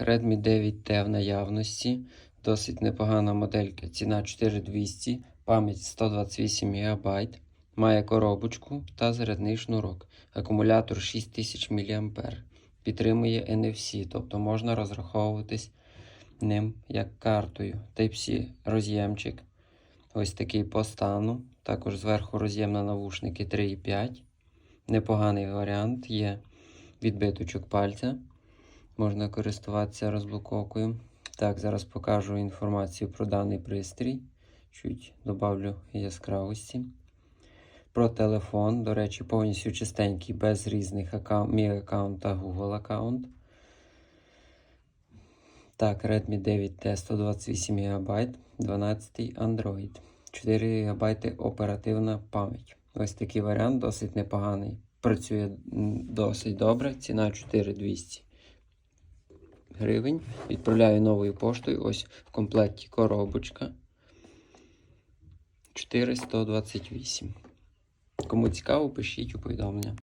Redmi 9T в наявності. Досить непогана моделька. Ціна 4200, пам'ять 128 ГБ. Має коробочку та зарядний шнурок. Акумулятор 6000 мА. Підтримує NFC, тобто можна розраховуватись ним як картою. Type-C роз'ємчик. Ось такий по стану. Також зверху роз'єм на навушники 3,5. Непоганий варіант. Є відбиточок пальця. Можна користуватися розблоковкою. Так, зараз покажу інформацію про даний пристрій. Чуть добавлю яскравості. Про телефон, до речі, повністю чистенький, без різних мій аккаунт та Google аккаунт. Так, Redmi 9T 128 ГБ, 12 Android, 4 ГБ оперативна пам'ять. Ось такий варіант, досить непоганий. Працює досить добре. Ціна 4200 гривень. Відправляю новою поштою. Ось в комплекті коробочка. 428. Кому цікаво, пишіть у повідомлення.